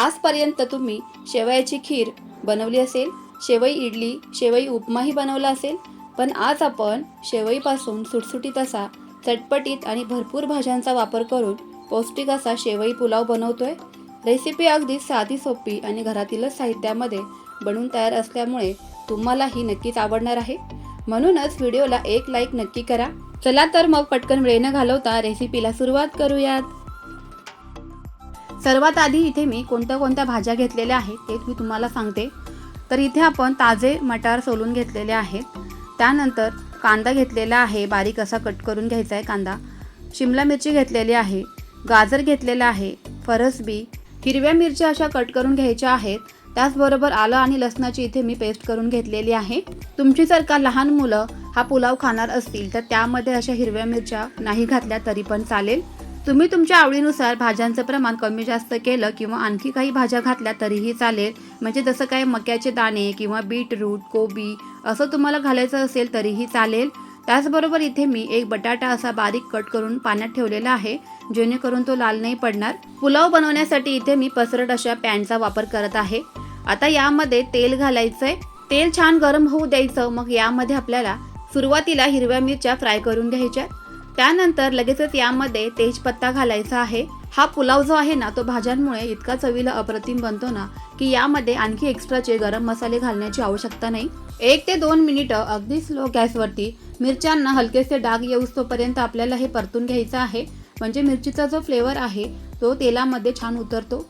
आजपर्यंत तुम्ही शेवयाची खीर बनवली असेल शेवई इडली शेवई उपमाही बनवला असेल पण आज आपण शेवईपासून सुटसुटीत असा चटपटीत आणि भरपूर भाज्यांचा वापर करून पौष्टिक असा शेवई पुलाव बनवतोय. रेसिपी अगदी साधी सोपी आणि घरातीलच साहित्यामध्ये बनवून तयार असल्यामुळे तुम्हालाही नक्कीच आवडणार आहे. म्हणूनच व्हिडिओला एक लाईक नक्की करा. चला तर मग पटकन वेळ न घालवता रेसिपीला सुरुवात करूयात. सर्वात आधी इथे मी कोणत्या कोणत्या भाज्या घेतलेल्या आहेत ते मी तुम्हाला सांगते. तर इथे आपण ताजे मटार सोलून घेतलेले आहेत. त्यानंतर कांदा घेतलेला आहे. बारीक असा कट करून घ्यायचा आहे कांदा. शिमला मिरची घेतलेली आहे. गाजर घेतलेला आहे. फरसबी हिरव्या मिरच्या अशा कट करून घ्यायच्या आहेत. त्याचबरोबर आलं आणि लसणाची इथे मी पेस्ट करून घेतलेली आहे. तुमची जर का लहान मुलं हा पुलाव खाणार असतील तर त्यामध्ये अशा हिरव्या मिरच्या नाही घातल्या तरी पण चालेल. तुम्ही तुमच्या आवडीनुसार भाज्यांचं प्रमाण कमी जास्त केलं किंवा आणखी काही भाज्या घातल्या तरीही चालेल. म्हणजे जसं काय मक्याचे दाणे किंवा बीटरूट कोबी असं तुम्हाला घालायचं असेल तरीही चालेल. त्याचबरोबर इथे मी एक बटाटा असा बारीक कट करून पाण्यात ठेवलेला आहे जेणेकरून तो लाल नाही पडणार. पुलाव बनवण्यासाठी इथे मी पसरट अशा पॅनचा वापर करत आहे. आता यामध्ये तेल घालायचंय. तेल छान गरम होऊ द्यायचं मग यामध्ये आपल्याला सुरुवातीला हिरव्या मिरच्या फ्राय करून घ्यायच्या. त्यानंतर लगेचच यामध्ये तेजपत्ता घालायचा आहे. हा पुलाव जो आहे ना तो भाज्यांमुळे इतका चवीला अप्रतिम बनतो ना की यामध्ये आणखी एक्स्ट्राचे गरम मसाले घालण्याची आवश्यकता नाही. एक ते दोन मिनिटं अगदी स्लो गॅसवरती मिरच्यांना हलकेसे डाग येऊस तोपर्यंत आपल्याला हे परतून घ्यायचं आहे. म्हणजे मिरचीचा जो फ्लेवर आहे तो तेलामध्ये छान उतरतो.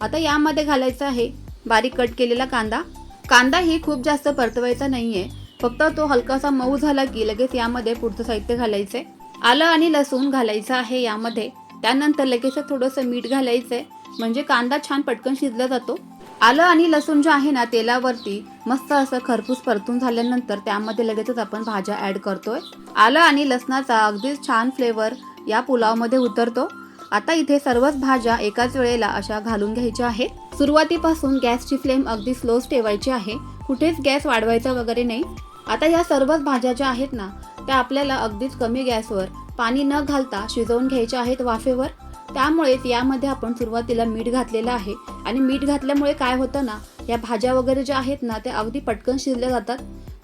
आता यामध्ये घालायचा आहे बारीक कट केलेला कांदा. कांदा ही खूप जास्त परतवायचा नाही आहे फक्त तो हलकासा मऊ झाला की लगेच यामध्ये पुढचं साहित्य घालायचं आहे आलं आणि लसूण घालायचं आहे यामध्ये. त्यानंतर लगेच थोडंसं मीठ घालायचंय. म्हणजे कांदा छान पटकन शिजला जातो. आलं आणि लसूण जे आहे ना तेलावरती मस्त असं खरपूस परतून झाल्यानंतर त्यामध्ये लगेचच आपण भाज्या ऍड करतोय. आलं आणि लसणाचा अगदीच छान फ्लेवर या पुलावमध्ये उतरतो. आता इथे सर्वच भाज्या एकाच वेळेला अशा घालून घ्यायच्या आहेत. सुरुवातीपासून गॅसची फ्लेम अगदी स्लोच ठेवायची आहे. कुठेच गॅस वाढवायचा वगैरे नाही. आता या सर्वच भाज्या ज्या आहेत ना त्या आपल्याला अगदीच कमी गॅसवर पाणी न घालता शिजवून घ्यायचे आहेत वाफेवर. त्यामुळेच यामध्ये आपण सुरुवातीला मीठ घातलेलं आहे. आणि मीठ घातल्यामुळे काय होतं ना या भाज्या वगैरे ज्या आहेत ना त्या अगदी पटकन शिजल्या जातात.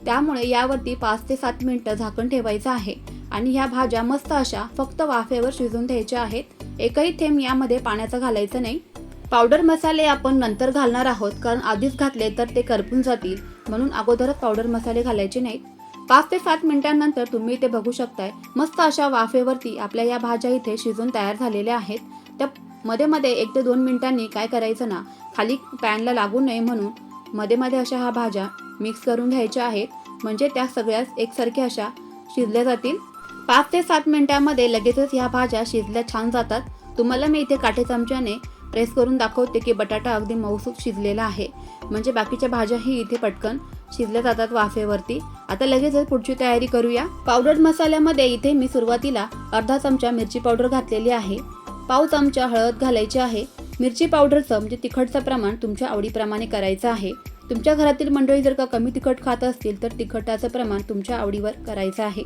त्यामुळे यावरती पाच ते सात मिनटं झाकण ठेवायचं आहे. आणि ह्या भाज्या मस्त अशा फक्त वाफेवर शिजून द्यायच्या आहेत. एकही थेंब यामध्ये पाण्याचं घालायचं नाही. पावडर मसाले आपण नंतर घालणार आहोत कारण आधीच घातले तर ते करपून जातील. म्हणून अगोदरच पावडर मसाले घालायचे नाहीत. पाच ते सात मिनिटांनंतर तुम्ही इथे बघू शकताय मस्त अशा वाफेवरती आपल्या या भाज्या इथे शिजून तयार झालेल्या आहेत. त्या मध्ये मध्ये एक ते दोन मिनिटांनी काय करायचं ना खाली पॅनला लागू नये म्हणून मध्ये मध्ये अशा ह्या भाज्या मिक्स करून घ्यायच्या आहेत. म्हणजे त्या सगळ्याच एकसारख्या अशा शिजल्या जातील. पाच ते सात मिनिटांमध्ये लगेचच ह्या भाज्या शिजल्या छान जातात. तुम्हाला मी इथे काटे चमच्याने प्रेस करून दाखवते की बटाटा अगदी मऊसूत शिजलेला आहे. म्हणजे बाकीच्या भाज्याही इथे पटकन शिजल्या जातात वाफेवरती. आता लगेचच पुढची तयारी करूया. पावडर मसाल्यामध्ये इथे मी सुरुवातीला अर्धा चमचा मिरची पावडर घातलेली आहे. पाव चमचा हळद घालायची आहे. मिरची पावडरचं म्हणजे तिखटचं प्रमाण तुमच्या आवडीप्रमाणे करायचं आहे. तुमच्या घरातील मंडळी जर का कमी तिखट खात असतील तर तिखटाचं प्रमाण तुमच्या आवडीवर करायचं आहे.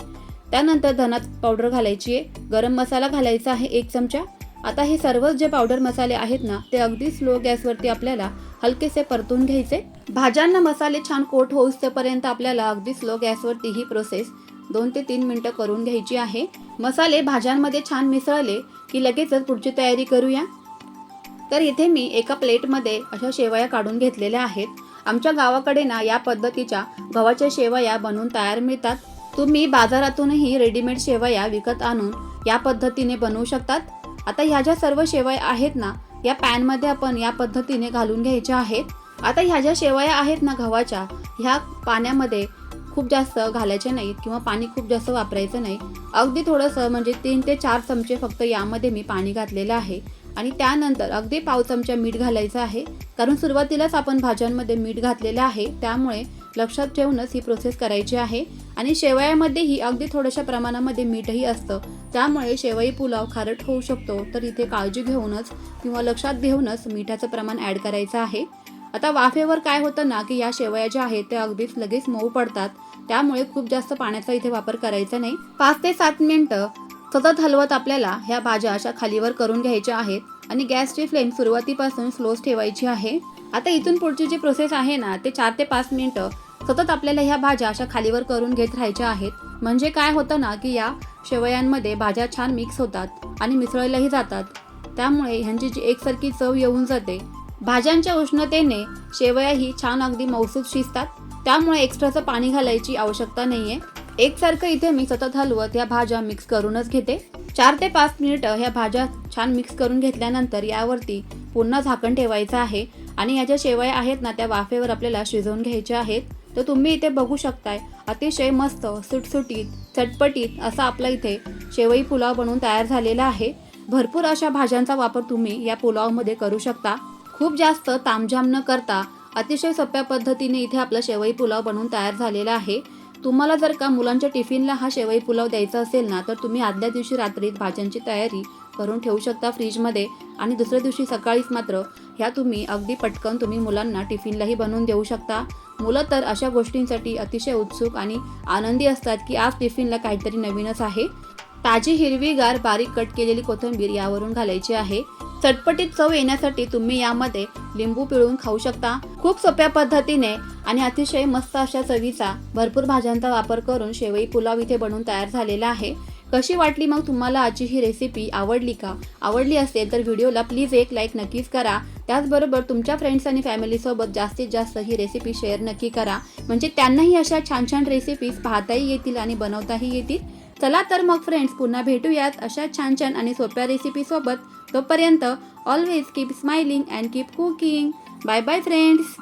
त्यानंतर धनात पावडर घालायची आहे. गरम मसाला घालायचा आहे एक चमचा. आता हे सर्वच जे पावडर मसाले आहेत ना ते अगदी स्लो गॅसवरती आपल्याला हलकेसे परतून घ्यायचे. भाज्यांना मसाले छान कोट होऊसपर्यंत आपल्याला अगदी स्लो गॅसवरती ही प्रोसेस दोन ते तीन मिनटं करून घ्यायची आहे. मसाले भाज्यांमध्ये छान मिसळले की लगेचच पुढची तयारी करूया. तर इथे मी एका प्लेटमध्ये अशा शेवया काढून घेतलेल्या आहेत. आमच्या गावाकडे ना या पद्धतीच्या गव्हाच्या शेवया बनवून तयार मिळतात. तुम्ही बाजारातूनही रेडीमेड शेवया विकत आणून या पद्धतीने बनवू शकतात. आता ह्या ज्या सर्व शेवया आहेत ना या पॅनमध्ये आपण या पद्धतीने घालून घ्यायच्या आहेत. आता ह्या ज्या शेवया आहेत ना गव्हाच्या ह्या पाण्यामध्ये खूप जास्त घालायचे नाहीत किंवा पाणी खूप जास्त वापरायचं नाही. अगदी थोडंसं म्हणजे तीन ते चार चमचे फक्त यामध्ये मी पाणी घातलेलं आहे. आणि त्यानंतर अगदी पाव चमचा मीठ घालायचं आहे. कारण सुरुवातीलाच आपण भाज्यांमध्ये मीठ घातलेलं आहे. त्यामुळे लक्षात ठेवूनच ही प्रोसेस करायची आहे. आणि शेवयामध्येही अगदी थोड्याशा प्रमाणामध्ये मीठही असतं. त्यामुळे शेवई पुलाव खारट होऊ शकतो. तर इथे काळजी घेऊनच किंवा लक्षात घेऊनच मिठाचं प्रमाण ॲड करायचं आहे. आता वाफेवर काय होतं ना की या शेवया ज्या आहेत त्या अगदीच लगेच मऊ पडतात. त्यामुळे खूप जास्त पाण्याचा इथे वापर करायचा नाही. पाच ते सात मिनटं सतत हलवत आपल्याला ह्या भाज्या अशा खालीवर करून घ्यायच्या आहेत. आणि गॅसची फ्लेम सुरुवातीपासून स्लोच ठेवायची आहे. आता इथून पुढची जी प्रोसेस आहे ना ते चार ते पाच मिनिटं सतत आपल्याला ह्या भाज्या अशा खालीवर करून घेत राहायच्या आहेत. म्हणजे काय होतं ना की या शेवयांमध्ये भाज्या छान मिक्स होतात आणि मिसळल्याही जातात. त्यामुळे ह्यांची जी एकसारखी चव येऊन जाते. भाज्यांच्या उष्णतेने शेवया ही छान अगदी मौसूद शिजतात. त्यामुळे एक्स्ट्राचं पाणी घालायची आवश्यकता नाहीये. एकसारखं इथे मी सतत हलवत या भाज्या मिक्स करूनच घेते. चार ते पाच मिनिटं ह्या भाज्या छान मिक्स करून घेतल्यानंतर यावरती पुन्हा झाकण ठेवायचं आहे. आणि या ज्या शेवया आहेत ना त्या वाफेवर आपल्याला शिजवून घ्यायच्या आहेत तर तुम्ही इथे बघू शकताय अतिशय मस्त सुटसुटीत चटपटीत असा आपला इथे शेवई पुलाव बनवून तयार झालेला आहे. भरपूर अशा भाज्यांचा वापर तुम्ही या पुलावमध्ये करू शकता. खूप जास्त तामझाम न करता अतिशय सोप्या पद्धतीने इथे आपला शेवई पुलाव बनवून तयार झालेला आहे. तुम्हाला जर का मुलांच्या टिफिनला हा शेवई पुलाव द्यायचा असेल ना तर तुम्ही आदल्या दिवशी रात्रीत भाज्यांची तयारी करून ठेवू शकता फ्रीजमध्ये. आणि दुसऱ्या दिवशी सकाळीच मात्र ह्या तुम्ही अगदी पटकन तुम्ही मुलांना टिफिनलाही बनवून देऊ शकता. मुलं तर अशा गोष्टींसाठी अतिशय उत्सुक आणि आनंदी असतात की आज टिफिनला काहीतरी नवीनच आहे. ताजी हिरवीगार बारीक कट केलेली कोथिंबीर यावरून घालायची आहे. चटपटीत चव येण्यासाठी तुम्ही यामध्ये लिंबू पिळून खाऊ शकता. खूप सोप्या पद्धतीने आणि अतिशय मस्त अशा चवीचा भरपूर भाज्यांचा वापर करून शेवई पुलाव इथे बनवून तयार झालेला आहे. कशी वाटली मग तुम्हाला आजची ही रेसिपी आवडली का? आवडली असेल तर व्हिडिओला प्लीज एक लाईक नक्कीच करा. त्याचबरोबर तुमच्या फ्रेंड्स आणि फॅमिलीसोबत जास्तीत जास्त ही रेसिपी शेअर नक्की करा. म्हणजे त्यांनाही अशा छान छान रेसिपीज पाहताही येतील आणि बनवताही येतील. चला तर मग फ्रेंड्स पुन्हा भेटूयात अशा छान छान आणि सोप्या रेसिपीसोबत तोपर्यंत always keep smiling and keep cooking bye bye friends